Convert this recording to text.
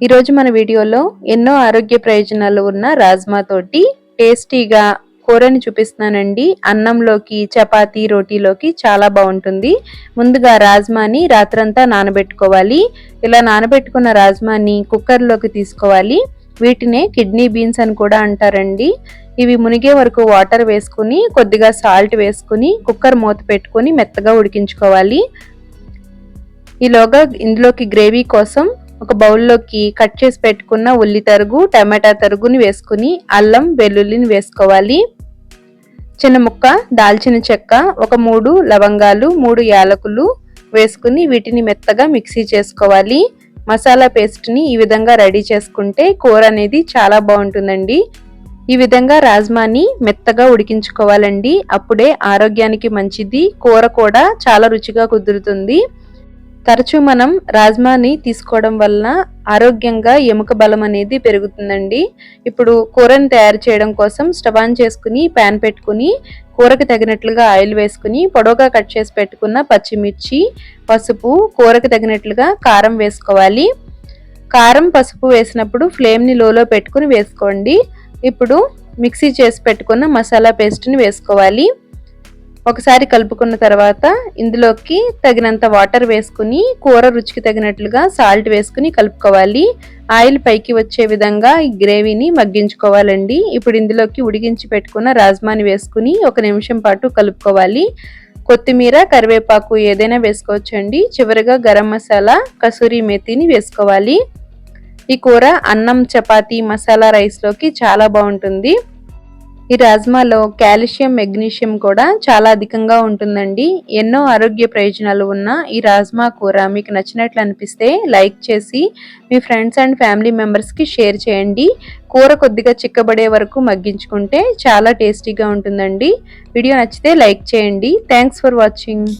ఈరోజు మన వీడియోలో ఎన్నో ఆరోగ్య ప్రయోజనాలు ఉన్న రాజ్మా తోటి టేస్టీగా కూరని చూపిస్తున్నానండి. అన్నంలోకి చపాతీ రోటీలోకి చాలా బాగుంటుంది. ముందుగా రాజ్మాని రాత్రంతా నానబెట్టుకోవాలి. ఇలా నానబెట్టుకున్న రాజ్మాని కుక్కర్లోకి తీసుకోవాలి. వీటినే కిడ్నీ బీన్స్ అని కూడా అంటారండి. ఇవి మునిగే వరకు వాటర్ వేసుకుని కొద్దిగా సాల్ట్ వేసుకుని కుక్కర్ మూత పెట్టుకుని మెత్తగా ఉడికించుకోవాలి. ఈలోగా ఇందులోకి గ్రేవీ కోసం ఒక బౌల్లోకి కట్ చేసి పెట్టుకున్న ఉల్లి తరుగు టమాటా తరుగుని వేసుకుని అల్లం వెల్లుల్లిని వేసుకోవాలి. చిన్న ముక్క దాల్చిన చెక్క ఒక మూడు లవంగాలు మూడు యాలకులు వేసుకుని వీటిని మెత్తగా మిక్సీ చేసుకోవాలి. మసాలా పేస్ట్ని ఈ విధంగా రెడీ చేసుకుంటే కూర అనేది చాలా బాగుంటుందండి. ఈ విధంగా రాజ్మాని మెత్తగా ఉడికించుకోవాలండి. అప్పుడే ఆరోగ్యానికి మంచిది కూర కూడా చాలా రుచిగా కుదురుతుంది. తరచూ మనం రాజ్మాని తీసుకోవడం వలన ఆరోగ్యంగా ఎముక బలం అనేది పెరుగుతుందండి. ఇప్పుడు కూరని తయారు చేయడం కోసం స్టవ్ ఆన్ చేసుకుని ప్యాన్ పెట్టుకుని కూరకి తగినట్లుగా ఆయిల్ వేసుకుని పొడవుగా కట్ చేసి పెట్టుకున్న పచ్చిమిర్చి పసుపు కూరకి తగినట్లుగా కారం వేసుకోవాలి. కారం పసుపు వేసినప్పుడు ఫ్లేమ్ని లోలో పెట్టుకుని వేసుకోండి. ఇప్పుడు మిక్సీ చేసి పెట్టుకున్న మసాలా పేస్ట్ని వేసుకోవాలి. ఒకసారి కలుపుకున్న తర్వాత ఇందులోకి తగినంత వాటర్ వేసుకుని కూర రుచికి తగినట్లుగా సాల్ట్ వేసుకుని కలుపుకోవాలి. ఆయిల్ పైకి వచ్చే విధంగా ఈ గ్రేవీని మగ్గించుకోవాలండి. ఇప్పుడు ఇందులోకి ఉడికించి పెట్టుకున్న రాజ్మాని వేసుకుని ఒక నిమిషం పాటు కలుపుకోవాలి. కొత్తిమీర కరివేపాకు ఏదైనా వేసుకోవచ్చండి. చివరిగా గరం మసాలా కసూరి మెతిని వేసుకోవాలి. ఈ కూర అన్నం చపాతీ మసాలా రైస్లోకి చాలా బాగుంటుంది. ఈ రాజ్మాలో కాల్షియం మెగ్నీషియం కూడా చాలా అధికంగా ఉంటుందండి. ఎన్నో ఆరోగ్య ప్రయోజనాలు ఉన్న ఈ రాజ్మా కూర మీకు నచ్చినట్లు అనిపిస్తే లైక్ చేసి మీ ఫ్రెండ్స్ అండ్ ఫ్యామిలీ మెంబర్స్కి షేర్ చేయండి. కూర కొద్దిగా చిక్కబడే వరకు మగ్గించుకుంటే చాలా టేస్టీగా ఉంటుందండి. వీడియో నచ్చితే లైక్ చేయండి. Thanks for watching.